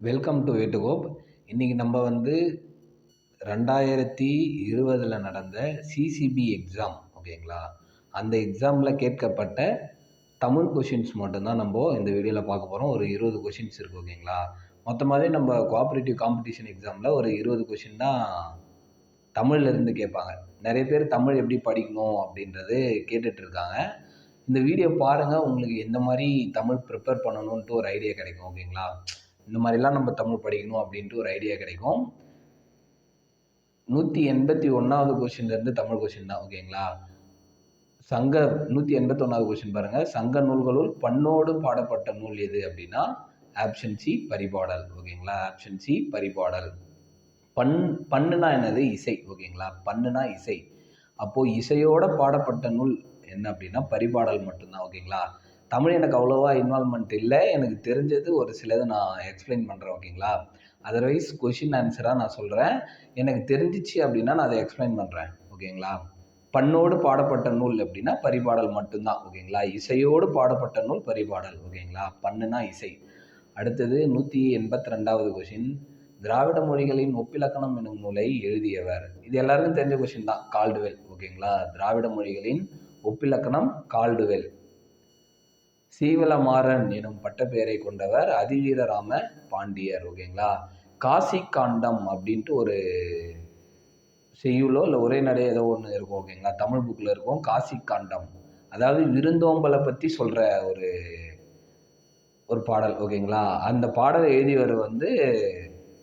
Welcome to வேட்டுகோப் இன்றைக்கி நம்ம வந்து ரெண்டாயிரத்தி இருபதில் நடந்த சிசிபி எக்ஸாம் ஓகேங்களா அந்த எக்ஸாமில் கேட்கப்பட்ட தமிழ் கொஷின்ஸ் மட்டும்தான் நம்ம இந்த வீடியோவில் பார்க்க போகிறோம் ஒரு இருபது கொஷின்ஸ் இருக்குது ஓகேங்களா மொத்தமாகவே நம்ம கோஆப்ரேட்டிவ் காம்படிஷன் எக்ஸாமில் ஒரு இருபது கொஷின் தான் தமிழ்ல இருந்து கேட்பாங்க. நிறைய பேர் தமிழ் எப்படி படிக்கணும் அப்படின்றது கேட்டுட்ருக்காங்க இந்த வீடியோ பாருங்கள் உங்களுக்கு எந்த மாதிரி தமிழ் ப்ரிப்பேர் பண்ணணுன்ட்டு ஒரு ஐடியா கிடைக்கும் ஓகேங்களா இந்த மாதிரிலாம் நம்ம தமிழ் படிக்கணும் அப்படின்ட்டு ஒரு ஐடியா கிடைக்கும். நூற்றி எண்பத்தி ஒன்றாவது கொஷின்லேருந்து தமிழ் கொஷின் தான் ஓகேங்களா சங்க நூற்றி எண்பத்தொன்னாவது கொஷின் பாருங்கள் சங்க நூல்களுள் பண்ணோடு பாடப்பட்ட நூல் எது அப்படின்னா ஆப்ஷன் சி பரிபாடல் ஓகேங்களா ஆப்ஷன் சி பரிபாடல். பண் பண்ணுனா என்னது? இசை ஓகேங்களா பண்ணுனா இசை. அப்போது இசையோட பாடப்பட்ட நூல் என்ன அப்படின்னா பரிபாடல் மட்டும்தான் ஓகேங்களா தமிழ் எனக்கு அவ்வளோவா இன்வால்மெண்ட் இல்லை. எனக்கு தெரிஞ்சது ஒரு சிலது நான் எக்ஸ்பிளைன் பண்ணுறேன் ஓகேங்களா அதர்வைஸ் கொஷின் ஆன்சராக நான் சொல்கிறேன் எனக்கு தெரிஞ்சிச்சு அப்படின்னா நான் அதை எக்ஸ்பிளைன் பண்ணுறேன் ஓகேங்களா பண்ணோடு பாடப்பட்ட நூல் அப்படின்னா பரிபாடல் மட்டும்தான் ஓகேங்களா இசையோடு பாடப்பட்ட நூல் பரிபாடல் ஓகேங்களா பண்ணுனா இசை. அடுத்தது நூற்றி எண்பத்தி ரெண்டாவது கொஷின் திராவிட மொழிகளின் ஒப்பிலக்கணம் என்னும் நூலை எழுதியவர். இது எல்லாருக்கும் தெரிஞ்ச கொஷின் தான் கால்டுவெல் ஓகேங்களா திராவிட மொழிகளின் ஒப்பிலக்கணம் கால்டுவெல் சீவலமாறன் எனும் பட்டப்பெயரை கொண்டவர் அதிவீரராம பாண்டியர் ஓகேங்களா? காசி காண்டம் அப்படின்ட்டு ஒரு செய்யுளோ இல்லை ஒரே நடை ஏதோ ஒன்று இருக்கும் ஓகேங்களா? தமிழ் புக்கில் இருக்கும் காசி காண்டம் அதாவது விருந்தோம்பலை பற்றி சொல்கிற ஒரு ஒரு பாடல் ஓகேங்களா? அந்த பாடலை எழுதியவர் வந்து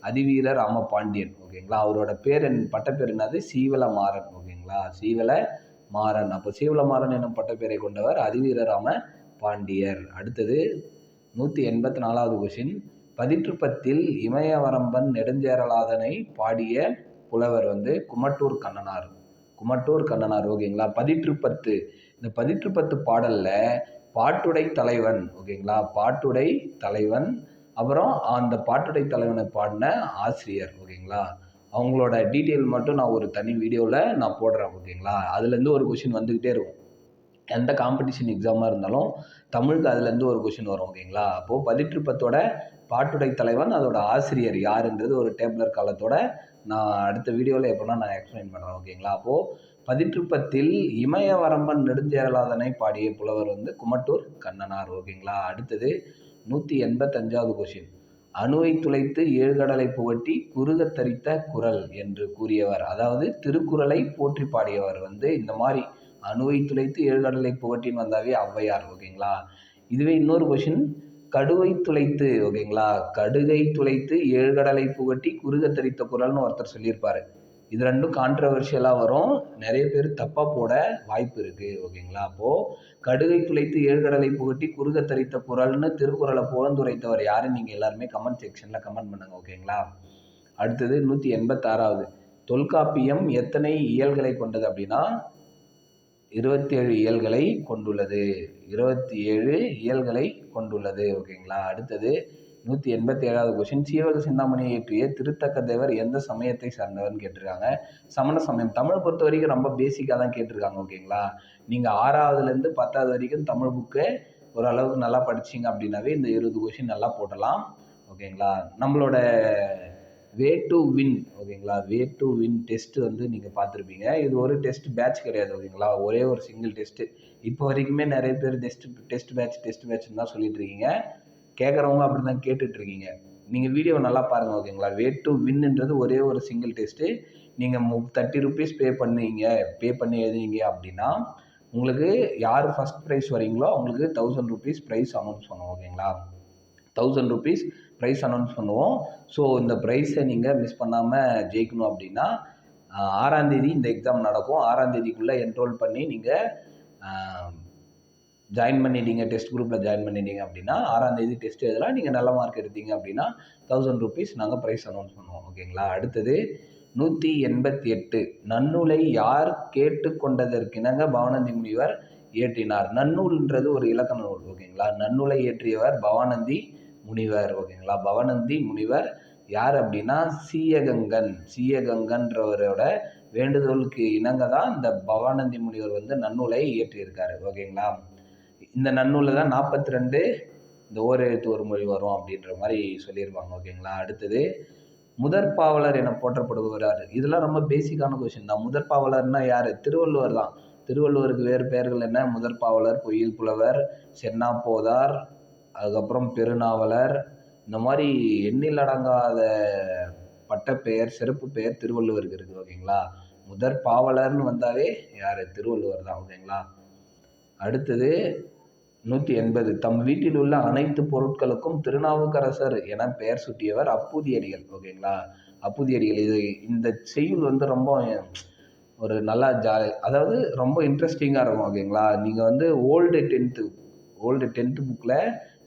அதிவீர ராம பாண்டியன் ஓகேங்களா? அவரோட பேர் என் பட்டப்பேர் என்னது? சீவல மாறன் ஓகேங்களா? சீவல மாறன். அப்போ சீவல மாறன் என்னும் பட்டப்பேரை கொண்டவர் அதிவீர ராம பாண்டியர். அடுத்தது நூற்றி எண்பத்தி நாலாவது கொஷின் பதிற்றுப்பத்தில் இமயவரம்பன் நெடுஞ்சேரலாதனை பாடிய புலவர் வந்து குமட்டூர் கண்ணனார். குமட்டூர் கண்ணனார் ஓகேங்களா பதிற்றுப்பத்து. இந்த பதிற்றுப்பத்து பாடலில் பாட்டுடை தலைவன் ஓகேங்களா பாட்டுடை தலைவன். அப்புறம் அந்த பாட்டுடை தலைவனை பாடின ஆசிரியர் ஓகேங்களா அவங்களோட டீட்டெயில் மட்டும் நான் ஒரு தனி வீடியோவில் நான் போடுறேன் ஓகேங்களா அதுலேருந்து ஒரு கொஷின் வந்துக்கிட்டே இருக்கும். எந்த காம்படிஷன் எக்ஸாமாக இருந்தாலும் தமிழுக்கு அதுலேருந்து ஒரு கொஷின் வரும் ஓகேங்களா அப்போது பதிற்றுப்பத்தோட பாட்டுடை தலைவன் அதோட ஆசிரியர் யாருன்றது ஒரு டேப்லர் காலத்தோட நான் அடுத்த வீடியோவில் எப்படின்னா நான் எக்ஸ்பிளைன் பண்ணுறேன் ஓகேங்களா அப்போது பதிற்றுப்பத்தில் இமயவரம்பன் நெடுஞ்சேரலாதனை பாடிய புலவர் வந்து குமட்டூர் கண்ணனார் ஓகேங்களா அடுத்தது நூற்றி எண்பத்தஞ்சாவது கொஷின் அணுவை துளைத்து ஏழ்கடலை புகட்டி குறுக தரித்த குரல் என்று கூறியவர் அதாவது திருக்குறளை போற்றி பாடியவர் வந்து இந்த மாதிரி அணுவை துளைத்து ஏழுகடலை புகட்டின்னு வந்தாவே ஔவையார் ஓகேங்களா? இதுவே இன்னொரு கொஷின் கடுவை துளைத்து ஓகேங்களா? கடுகை துளைத்து ஏழுகடலை புகட்டி குறுக தரித்த குரல்னு ஒருத்தர் சொல்லியிருப்பாரு. இது ரெண்டும் கான்ட்ரவர்ஷியலாக வரும். நிறைய பேர் தப்பாக போட வாய்ப்பு இருக்குது ஓகேங்களா? அப்போது கடுகை துளைத்து ஏழ்கடலை புகட்டி குறுக தரித்த குரல்னு திருக்குறளை புகழ்ந்துரைத்தவர் யாருன்னு நீங்கள் எல்லாருமே கமெண்ட் செக்ஷனில் கமெண்ட் பண்ணுங்கள் ஓகேங்களா? அடுத்தது நூற்றி எண்பத்தாறாவது. தொல்காப்பியம் எத்தனை இயல்களை கொண்டது அப்படின்னா இருபத்தி ஏழு இயல்களை கொண்டுள்ளது. இருபத்தி ஏழு இயல்களை கொண்டுள்ளது. ஓகேங்களா? அடுத்தது நூற்றி எண்பத்தி ஏழாவது கொஷின் சீவக சிந்தாமணியை இயற்றிய திருத்தக்க தேவர் எந்த சமயத்தை சார்ந்தவர்னு கேட்டிருக்காங்க. சமண சமயம். தமிழை பொறுத்த வரைக்கும் ரொம்ப பேசிக்காக தான் கேட்டிருக்காங்க. ஓகேங்களா? நீங்கள் ஆறாவதுலேருந்து பத்தாவது வரைக்கும் தமிழ் புக்கு ஓரளவுக்கு நல்லா படிச்சிங்க அப்படின்னாவே இந்த இருபது கொஷின் நல்லா போடலாம் ஓகேங்களா? நம்மளோட வே டு வின் ஓகேங்களா வே டு வின் டெஸ்ட் வந்து நீங்கள் பார்த்துருப்பீங்க. இது ஒரு டெஸ்ட் பேட்ச் கிடையாது ஓகேங்களா ஒரே ஒரு சிங்கிள் டெஸ்ட்டு இப்போ வரைக்குமே நிறைய பேர் டெஸ்ட் டெஸ்ட் பேட்ச் டெஸ்ட் பேட்ச்னு தான் சொல்லிட்டு இருக்கீங்க. கேட்குறவங்க அப்படி தான் கேட்டுட்ருக்கீங்க நீங்கள் வீடியோ நல்லா பாருங்கள் ஓகேங்களா வே டு வின்ன்றது ஒரே ஒரு சிங்கிள் டெஸ்ட்டு நீங்கள் மு தேர்ட்டி ருபீஸ் பே பண்ணுவீங்க. பே பண்ணி எழுதுனீங்க அப்படின்னா உங்களுக்கு யார் ஃபஸ்ட் ப்ரைஸ் வரீங்களோ அவங்களுக்கு தௌசண்ட் ருபீஸ் ப்ரைஸ் அனௌன்ஸ் பண்ணுவோம் ஓகேங்களா தௌசண்ட் ருபீஸ் ப்ரைஸ் அனௌன்ஸ் பண்ணுவோம். ஸோ இந்த ப்ரைஸை நீங்கள் மிஸ் பண்ணாமல் ஜெயிக்கணும் அப்படின்னா ஆறாந்தேதி இந்த எக்ஸாம் நடக்கும். ஆறாந்தேதிக்குள்ளே என்ரோல் பண்ணி நீங்கள் ஜாயின் பண்ணிட்டீங்க டெஸ்ட் குரூப்பில் ஜாயின் பண்ணிட்டீங்க அப்படின்னா ஆறாந்தேதி டெஸ்ட் எழுதலாம். நீங்கள் நல்ல மார்க் எடுத்தீங்க அப்படின்னா தௌசண்ட் ருபீஸ் நாங்கள் ப்ரைஸ் அனௌன்ஸ் பண்ணுவோம். ஓகேங்களா அடுத்தது நூற்றி எண்பத்தி எட்டு. நன்னூலை யார் கேட்டுக்கொண்டதற்கிணங்க பவானந்தி முனிவர் இயற்றினார். நன்னூல்ன்றது ஒரு இலக்கண நூல். ஓகேங்களா நன்னூலை இயற்றியவர் பவானந்தி முனிவர் ஓகேங்களா? பவனந்தி முனிவர் யார் அப்படின்னா சீயகங்கன். சீயகங்கன்றவரோட வேண்டுதோலுக்கு இணங்க தான் இந்த பவானந்தி முனிவர் வந்து நன்னூலை இயற்றியிருக்காரு ஓகேங்களா? இந்த நன்னூலில் தான் நாற்பத்தி ரெண்டு இந்த ஓரெழுத்து ஒரு மொழி வரும் அப்படின்ற மாதிரி சொல்லியிருப்பாங்க ஓகேங்களா? அடுத்தது முதற் பாவலர் என போற்றப்படுபவர் இதெல்லாம் ரொம்ப பேசிக்கான கொஷின் தான். முதற் பாவலர்னா யார்? திருவள்ளுவர் தான். திருவள்ளுவருக்கு வேறு பெயர்கள் என்ன? முதற் பாவலர் பொய்யில் புலவர் சென்னா போதார் அதுக்கப்புறம் பெருநாவலர். இந்த மாதிரி எண்ணிலடங்காத பட்டப்பெயர் சிறப்பு பெயர் திருவள்ளுவருக்கு இருக்குது ஓகேங்களா? முதற் பாவலர்னு வந்தாவே யார்? திருவள்ளுவர் தான் ஓகேங்களா? அடுத்தது நூற்றி எண்பது. தம் வீட்டில் உள்ள அனைத்து பொருட்களுக்கும் திருநாவுக்கரசர் என பெயர் சூட்டியவர் அப்புதியடிகள் ஓகேங்களா? அப்புதியடிகள் இது இந்த செய்யுள் வந்து ரொம்ப ஒரு நல்லா ஜாலி அதாவது ரொம்ப இன்ட்ரெஸ்டிங்காக இருக்கும் ஓகேங்களா? நீங்கள் வந்து ஓல்டு டென்த்து ஓல்டு டென்த்து புக்கில்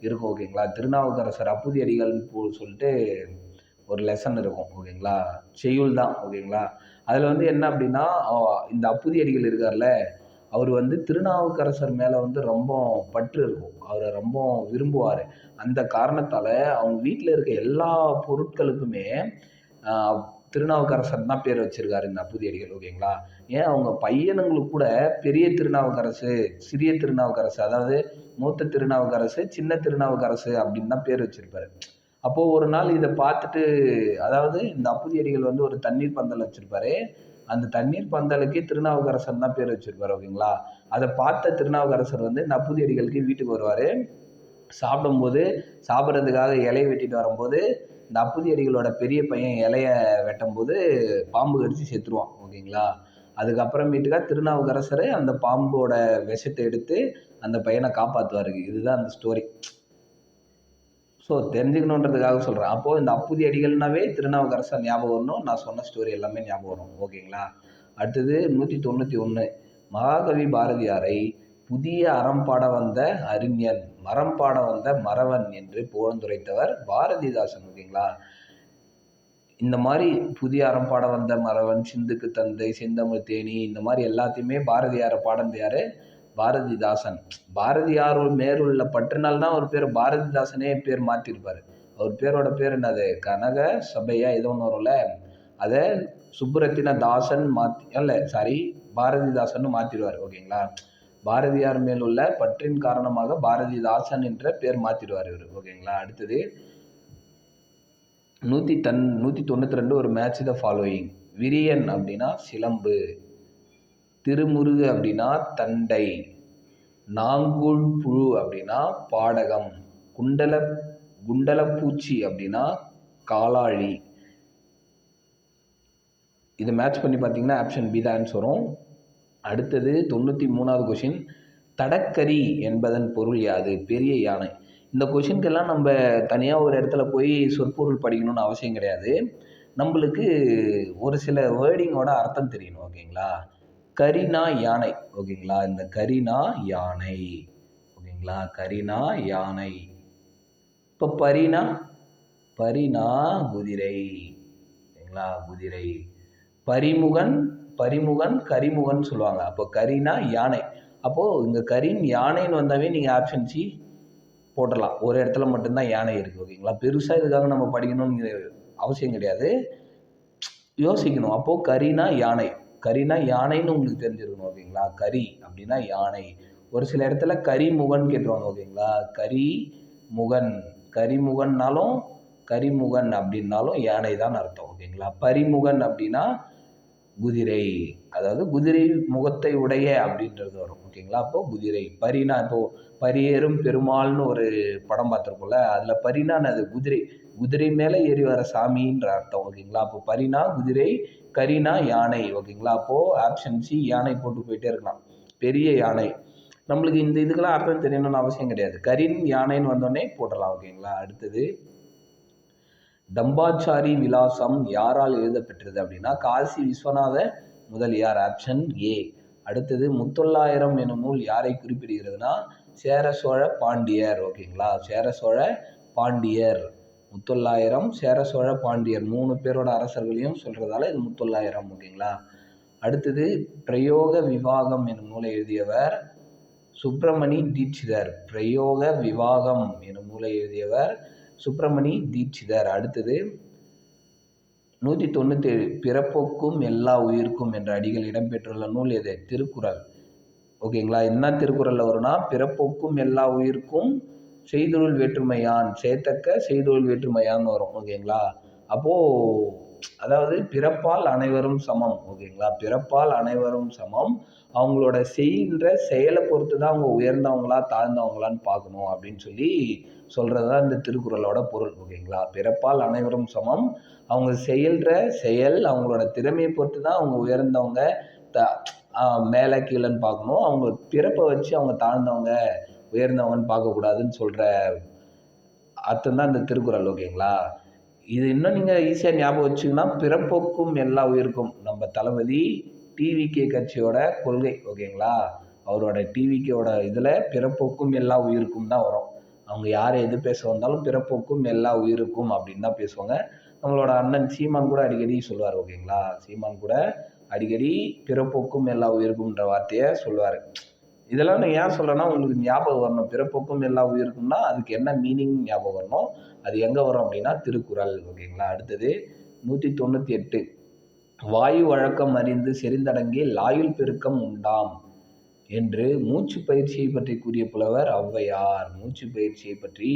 இருக்கும் ஓகேங்களா? திருநாவுக்கரசர் அப்புதியடிகள்னு போ சொல்லிட்டு ஒரு லெசன் இருக்கும் ஓகேங்களா? செய்யுள் தான் ஓகேங்களா? அதில் வந்து என்ன அப்படின்னா இந்த அப்புதியடிகள் இருக்கார்ல அவர் வந்து திருநாவுக்கரசர் மேலே வந்து ரொம்ப பற்று இருக்கும். அவரை ரொம்ப விரும்புவார். அந்த காரணத்தால் அவங்க வீட்டில் இருக்க எல்லா பொருட்களுக்குமே திருநாவுக்கரசர் தான் பேர் வச்சுருக்காரு இந்த அப்புதியடிகள் ஓகேங்களா? ஏன் அவங்க பையனுங்களுக்கு கூட பெரிய திருநாவுக்கரசு சிறிய திருநாவுக்கரசு அதாவது மூத்த திருநாவுக்கரசு சின்ன திருநாவுக்கரசு அப்படின்னு தான் பேர் வச்சுருப்பாரு. அப்போது ஒரு நாள் இதை பார்த்துட்டு அதாவது இந்த அப்புதியடிகள் வந்து ஒரு தண்ணீர் பந்தல் வச்சுருப்பாரு. அந்த தண்ணீர் பந்தலுக்கே திருநாவுக்கரசன் தான் பேர் வச்சிருப்பாரு ஓகேங்களா? அதை பார்த்த திருநாவுக்கரசர் வந்து இந்த அப்புதியடிகளுக்கு வீட்டுக்கு வருவார். சாப்பிடும்போது சாப்பிட்றதுக்காக இலையை வெட்டிட்டு வரும்போது இந்த அப்புதி அடிகளோட பெரிய பையன் இலைய வெட்டும்போது பாம்பு கடிச்சு செத்துருவான் ஓகேங்களா? அதுக்கப்புறமேட்டுக்கா திருநாவுக்கரசர் அந்த பாம்போட விஷத்தை எடுத்து அந்த பையனை காப்பாற்றுவாரு இதுதான் அந்த ஸ்டோரி ஸோ தெரிஞ்சுக்கணுன்றதுக்காக சொல்கிறேன் அப்போது இந்த அப்புதி அடிகள்னாவே திருநாவுக்கரசர் ஞாபகம் வரணும். நான் சொன்ன ஸ்டோரி எல்லாமே ஞாபகம் வரும் ஓகேங்களா? அடுத்தது நூற்றி தொண்ணூற்றி ஒன்று மகாகவி பாரதியாரை புதிய அறம் பாட வந்த அறிஞன் மரம் பாட வந்த மறவன் என்று புகழ்ந்துரைத்தவர் பாரதிதாசன். ஓகேங்களா? இந்த மாதிரி புதிய அறம் வந்த மறவன் சிந்துக்கு தந்தை செந்தமிழ் தேனி இந்த மாதிரி எல்லாத்தையுமே பாரதியாரை பாடந்து யார் பாரதிதாசன். பாரதியார் மேலுள்ள பற்றுனால் தான் அவர் பேர். பாரதிதாசனே பேர் மாற்றிருப்பார் அவர் பேரோட பேர் என்னது? கனக சபையா ஏதோ ஒன்று வரும்ல? அதை சுப்புரத்தின தாசன் மாத்தி இல்லை சாரி பாரதிதாசன் மாற்றிடுவார் ஓகேங்களா? பாரதியார் மேல் உள்ள பற்றின் காரணமாக பாரதிதாசன் என்ற பேர் மாற்றிடுவார் இவர் ஓகேங்களா? அடுத்தது நூற்றி தன் நூற்றி தொண்ணூற்றி ரெண்டு ஒரு மேட்ச் த ஃபாலோயிங் விரியன் அப்படின்னா சிலம்பு. திருமுருகு அப்படின்னா தண்டை. நாங்குள் புழு அப்படின்னா பாடகம். குண்டல குண்டலப்பூச்சி அப்படின்னா காலாழி. இதை மேட்ச் பண்ணி பார்த்தீங்கன்னா ஆப்ஷன் பி தான் ஆன்சர் வரும். அடுத்தது தொண்ணூற்றி மூணாவது கொஷின் தடக்கரி என்பதன் பொருள் யாது? பெரிய யானை. இந்த கொஷினுக்கெல்லாம் நம்ம தனியாக ஒரு இடத்துல போய் சொற்பொருள் படிக்கணும்னு அவசியம் கிடையாது. நம்மளுக்கு ஒரு சில வேர்டிங்கோட அர்த்தம் தெரியணும் ஓகேங்களா? கரினா யானை ஓகேங்களா? இந்த கரினா யானை ஓகேங்களா? கரினா யானை. இப்போ பரினா பரினா குதிரை ஓகேங்களா? குதிரை. பரிமுகன் பரிமுகன் கரிமுகன் சொல்லுவாங்க. அப்போ கரினா யானை. அப்போது இங்கே கரின் யானைன்னு வந்தாவே நீங்கள் ஆப்ஷன் சி போட்டலாம் ஒரு இடத்துல மட்டும்தான் யானை இருக்குது ஓகேங்களா பெருசாக இதுக்காக நம்ம படிக்கணும்னு அவசியம் கிடையாது. யோசிக்கணும். அப்போது கரினா யானை. கரினா யானைன்னு உங்களுக்கு தெரிஞ்சிருக்கணும் ஓகேங்களா கரி அப்படின்னா யானை. ஒரு சில இடத்துல கரிமுகன் கேட்டுருவாங்க ஓகேங்களா கரி முகன் கரிமுகன்னாலும் கரிமுகன் அப்படின்னாலும் யானை தான் அர்த்தம் ஓகேங்களா பரிமுகன் அப்படின்னா குதிரை அதாவது குதிரை முகத்தை உடைய அப்படின்றது வரும் ஓகேங்களா? அப்போது குதிரை பரினா இப்போது பரியேறும் பெருமாள்னு ஒரு படம் பார்த்துருக்கோம்ல அதில் பரினா அது குதிரை குதிரை மேலே ஏறி வர சாமின்ற அர்த்தம் ஓகேங்களா? அப்போ பரினா குதிரை கரினா யானை ஓகேங்களா? அப்போது ஆப்ஷன் சி யானை போட்டு போயிட்டே இருக்கலாம் பெரிய யானை. நம்மளுக்கு இந்த இதுக்கெல்லாம் அர்த்தம் தெரியணும்னு அவசியம் கிடையாது. கரின் யானைன்னு வந்தோடனே போட்டலாம் ஓகேங்களா? அடுத்தது தம்பாச்சாரி விலாசம் யாரால் எழுதப்பெற்றது அப்படின்னா காசி விஸ்வநாத முதலியார் ஆப்ஷன் ஏ. அடுத்தது முத்தொள்ளாயிரம் எனும் நூல் யாரை குறிப்பிடுகிறதுனா சேர சோழ பாண்டியர். ஓகேங்களா? சேர சோழ பாண்டியர். முத்தொள்ளாயிரம் சேர சோழ பாண்டியர். மூணு பேரோட அரசர்களையும் சொல்கிறதால இது முத்தொள்ளாயிரம் ஓகேங்களா? அடுத்தது பிரயோக விவாகம் எனும் நூலை எழுதியவர் சுப்பிரமணி தீட்சிதர். பிரயோக விவாகம் எனும் நூலை எழுதியவர் சுப்பிரமணி தீட்சிதர். அடுத்தது நூற்றி தொண்ணூத்தேழு பிறப்போக்கும் எல்லா உயிருக்கும் என்ற அடிகள் இடம்பெற்றுள்ள நூல் எது? திருக்குறள். ஓகேங்களா? என்ன திருக்குறளில் வரும்னா பிறப்போக்கும் எல்லா உயிருக்கும் செய்தொழில் வேற்றுமையான் சேர்த்தக்க செய்தொழில் வேற்றுமையான்னு வரும். ஓகேங்களா? அப்போது அதாவது பிறப்பால் அனைவரும் சமம் ஓகேங்களா? பிறப்பால் அனைவரும் சமம். அவங்களோட செய்கின்ற செயலை பொறுத்து தான் அவங்க உயர்ந்தவங்களா தாழ்ந்தவங்களான்னு பார்க்கணும் அப்படின்னு சொல்லி சொல்கிறது தான் இந்த திருக்குறளோட பொருள் ஓகேங்களா? பிறப்பால் அனைவரும் சமம். அவங்க செயல்ற செயல் அவங்களோட திறமையை பொறுத்து தான் அவங்க உயர்ந்தவங்க த மேலே கீழேன்னு பார்க்கணும். அவங்க பிறப்பை வச்சு அவங்க தாழ்ந்தவங்க உயர்ந்தவங்கன்னு பார்க்கக்கூடாதுன்னு சொல்கிற அர்த்தம் தான் இந்த திருக்குறள் ஓகேங்களா? இது இன்னும் நீங்கள் ஈஸியாக ஞாபகம் வச்சிங்கன்னா பிறப்போக்கும் எல்லா உயிருக்கும். நம்ம தளபதி டிவிகே கட்சியோட கொள்கை ஓகேங்களா? அவரோட டிவிகேவோட இதில் பிறப்போக்கும் எல்லா உயிருக்கும் தான் வரும். அவங்க யார் எது பேச வந்தாலும் பிறப்போக்கும் எல்லா உயிருக்கும் அப்படின்னு தான் பேசுவாங்க. நம்மளோட அண்ணன் சீமான் கூட அடிக்கடி சொல்லுவார் ஓகேங்களா? சீமான் கூட அடிக்கடி பிறப்போக்கும் எல்லா உயிருக்கும்ன்ற வார்த்தையை சொல்லுவார். இதெல்லாம் நான் ஏன் சொல்கிறேன்னா உங்களுக்கு ஞாபகம் வரணும். பிறப்போக்கும் எல்லா உயிருக்கும்னா அதுக்கு என்ன மீனிங் ஞாபகம் வரணும்? அது எங்கே வரும் அப்படின்னா திருக்குறள் ஓகேங்களா? அடுத்தது நூற்றி தொண்ணூற்றி எட்டு வாயு வழக்கம் அறிந்து செறிந்தடங்கி லாயுள் பெருக்கம் உண்டாம் என்று மூச்சு பயிற்சியை பற்றி கூறிய புலவர் ஔவையார். மூச்சு பயிற்சியை பற்றி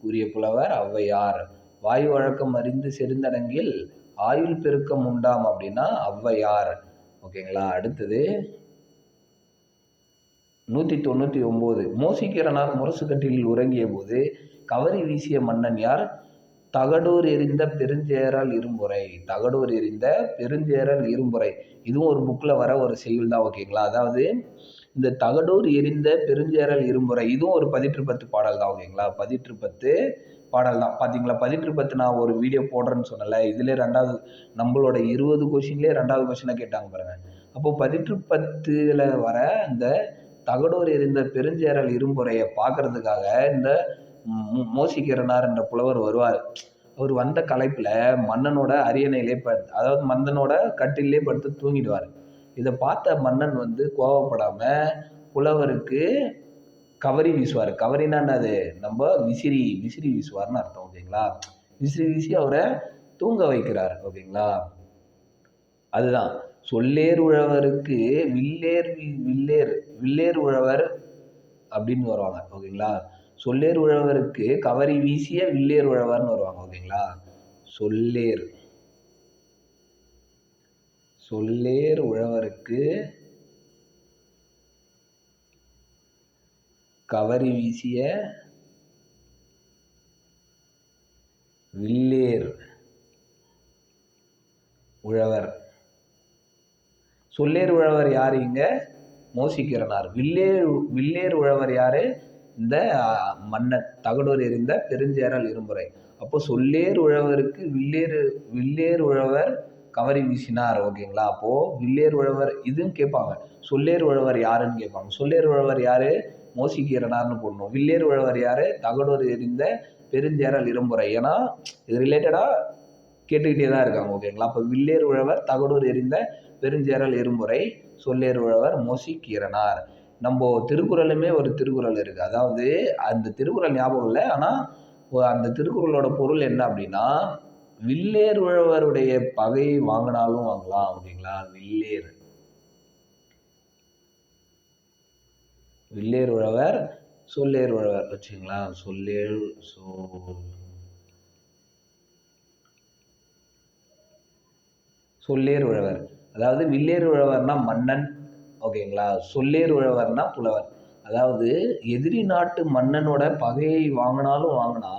கூறிய புலவர் ஔவையார். வாயு வழக்கம் அறிந்து செறிந்தடங்கில் ஆயுள் பெருக்கம் உண்டாம் அப்படின்னா ஔவையார். ஓகேங்களா? அடுத்தது நூற்றி தொண்ணூற்றி ஒம்பது. மோசிக்கிறனார் முரசுக்கட்டிலில் உறங்கிய போது கவரி வீசிய மன்னன் யார்? தகடூர் எரிந்த பெருஞ்சேரல் இரும்புரை. தகடூர் எரிந்த பெருஞ்சேரல் இரும்புரை. இதுவும் ஒரு புக்கில் வர ஒரு செய்யுள் தான் ஓகேங்களா அதாவது இந்த தகடூர் எரிந்த பெருஞ்சேரல் இரும்புரை இதுவும் ஒரு பதிற்று பத்து பாடல் தான் ஓகேங்களா பதிற்று பத்து பாடல் தான். பார்த்தீங்களா பதிற்று பத்து நான் ஒரு வீடியோ போடுறேன்னு சொன்னல இதுலேயே ரெண்டாவது நம்மளோட இருபது கொஷின்லேயே ரெண்டாவது கொஷினாக கேட்டாங்க பாருங்கள் அப்போது பதிற்று பத்தில் வர இந்த தகடூர் எரிந்த பெருஞ்சேரல் இரும்புரையை பார்க்கறதுக்காக இந்த மோசிக்கிறனார் என்ற புலவர் வருவார். அவர் வந்த கலைப்பில் மன்னனோட அரியணையிலே ப அதாவது மன்னனோட கட்டிலே படுத்து தூங்கிடுவார். இதை பார்த்த மன்னன் வந்து கோவப்படாமல் புலவருக்கு கவரி வீசுவார். கவரினா என்னது? நம்ம விசிறி விசிறி வீசுவார்னு அர்த்தம் ஓகேங்களா? விசிறி வீசி அவரை தூங்க வைக்கிறார் ஓகேங்களா? அதுதான். சொல்லேர் உழவருக்கு வில்லேர் வில்லேர் வில்லேர் உழவர் அப்படின்னு வருவாங்க ஓகேங்களா? சொல்லேர் உழவருக்கு கவரி வீசிய வில்லேர் உழவர்னு வருவாங்க ஓகேங்களா? சொல்லேர். சொல்லேர் உழவருக்கு கவரி வீசிய வில்லேர் உழவர். சொல்லேர் உழவர் யார் இங்கே? மோசிக்கிறனார். வில்லேர் வில்லேர் உழவர் யார்? இந்த மன்னன் தகடூர் எறிந்த பெருஞ்சேரல் இரும்புரை. அப்போ சொல்லேர் உழவருக்கு வில்லேர் வில்லேர் உழவர் கவரி வீசினார் ஓகேங்களா? அப்போது வில்லேர் உழவர் இதுவும் கேட்பாங்க. சொல்லேர் உழவர் யாருன்னு கேட்பாங்க. சொல்லேர் உழவர் யார்? மோசிக்கிறனார்னு போடணும். வில்லேர் உழவர் யார்? தகடூர் எறிந்த பெருஞ்சேரல் இரும்புரை. ஏன்னா இது ரிலேட்டடாக கேட்டுக்கிட்டே தான் இருக்காங்க ஓகேங்களா அப்போ வில்லேர் உழவர் தகடூர் எறிந்த பெருஞ்சேரல் இருமுறை சொல்லேர் உழவர் மோசி கீரனார். நம்ம திருக்குறளுமே ஒரு திருக்குறள் இருக்குது அதாவது அந்த திருக்குறள் ஞாபகம் இல்லை ஆனால் அந்த திருக்குறளோட பொருள் என்ன அப்படின்னா வில்லேர் உழவருடைய பகை வாங்கினாலும் வாங்கலாம் அப்படிங்களா வில்லேர். வில்லேர் உழவர் சொல்லேர் உழவர் வச்சுங்களா சொல்லேர் சொல் சொல்லேர் உழவர். அதாவது வில்லேர் உழவர்னா மன்னன் ஓகேங்களா? சொல்லேர் உழவர்னா புலவர். அதாவது எதிரி நாட்டு மன்னனோட பகையை வாங்கினாலும் வாங்கினா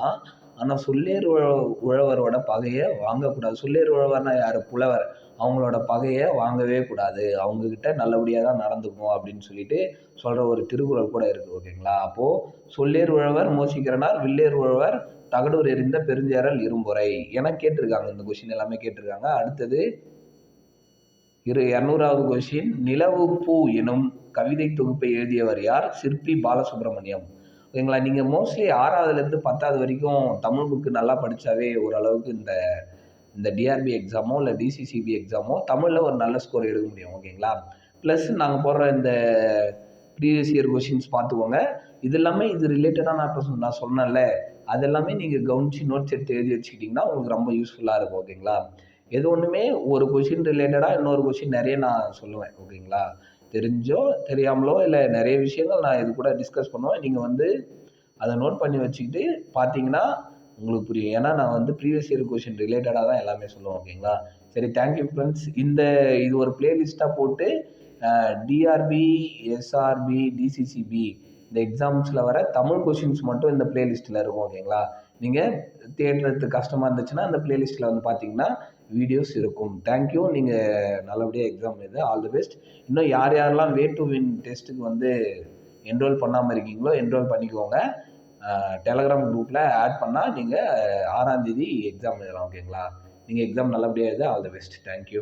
ஆனால் சொல்லேர் உழ உழவரோட பகையை வாங்கக்கூடாது. சொல்லேர் உழவர்னா யார்? புலவர். அவங்களோட பகையை வாங்கவே கூடாது. அவங்கக்கிட்ட நல்லபடியாக தான் நடந்துக்கணும் அப்படின்னு சொல்லிட்டு சொல்கிற ஒரு திருக்குறள் கூட இருக்குது ஓகேங்களா? அப்போது சொல்லேர் உழவர் மோசிக்கிறனார் வில்லேர் உழவர் தகடூர் எறிந்த பெருஞ்சேரல் இரும்புரை. என கேட்டிருக்காங்க. இந்த கொஷின் எல்லாமே கேட்டிருக்காங்க. அடுத்தது இரு இரநூறாவது கொஷின் நிலவு பூ எனும் கவிதை தொகுப்பை எழுதியவர் யார்? சிற்பி பாலசுப்ரமணியம். ஓகேங்களா? நீங்கள் மோஸ்ட்லி ஆறாவதுலேருந்து பத்தாவது வரைக்கும் தமிழ் புக்கு நல்லா படித்தாவே ஓரளவுக்கு இந்த இந்த டிஆர்பி எக்ஸாமோ இல்லை டிசிசிபி எக்ஸாமோ தமிழில் ஒரு நல்ல ஸ்கோர் எடுக்க முடியும். ஓகேங்களா? ப்ளஸ் நாங்கள் போடுற இந்த ப்ரீவியஸ் இயர் கொஷின்ஸ் பார்த்துக்கோங்க. இது எல்லாமே இது ரிலேட்டடாக நான் இப்போ நான் சொன்னேன்ல. அது எல்லாமே நீங்கள் கவனித்து நோட்ஸ் எடுத்து எழுதி வச்சுக்கிட்டிங்கன்னா உங்களுக்கு ரொம்ப யூஸ்ஃபுல்லாக இருக்கும். ஓகேங்களா? எது ஒன்றுமே ஒரு கொஷின் ரிலேட்டடாக இன்னொரு கொஷின் நிறைய நான் சொல்லுவேன் ஓகேங்களா? தெரிஞ்சோ தெரியாமலோ இல்லை நிறைய விஷயங்கள் நான் இது கூட டிஸ்கஸ் பண்ணுவேன். நீங்கள் வந்து அதை நோட் பண்ணி வச்சுக்கிட்டு பார்த்தீங்கன்னா உங்களுக்கு புரியும். ஏன்னா நான் வந்து ப்ரீவியஸ் இயர் கொஷின் ரிலேட்டடாக தான் எல்லாமே சொல்லுவேன் ஓகேங்களா? சரி தேங்க்யூ ஃப்ரெண்ட்ஸ் இந்த இது ஒரு பிளேலிஸ்ட்டாக போட்டு டிஆர்பி எஸ்ஆர்பி டிசிசிபி இந்த எக்ஸாம்ஸில் வர தமிழ் கொஷின்ஸ் மட்டும் இந்த பிளேலிஸ்ட்டில் இருக்கும் ஓகேங்களா? நீங்கள் தேடுறது கஷ்டமாக இருந்துச்சுன்னா அந்த பிளேலிஸ்ட்டில் வந்து பார்த்தீங்கன்னா வீடியோஸ் இருக்கும். தேங்க்யூ நீங்கள் நல்லபடியாக எக்ஸாம் எழுது. ஆல் தி பெஸ்ட் இன்னும் யார் யாரெல்லாம் வே டு வின் டெஸ்ட்டுக்கு வந்து என்ரோல் பண்ணாமல் இருக்கீங்களோ என்ரோல் பண்ணிக்கோங்க. டெலகிராம் குரூப்பில் ஆட் பண்ணால் நீங்கள் ஆறாந்தேதி எக்ஸாம் எழுதலாம் ஓகேங்களா நீங்கள் எக்ஸாம் நல்லபடியாக எழுது ஆல் தி பெஸ்ட் தேங்க்யூ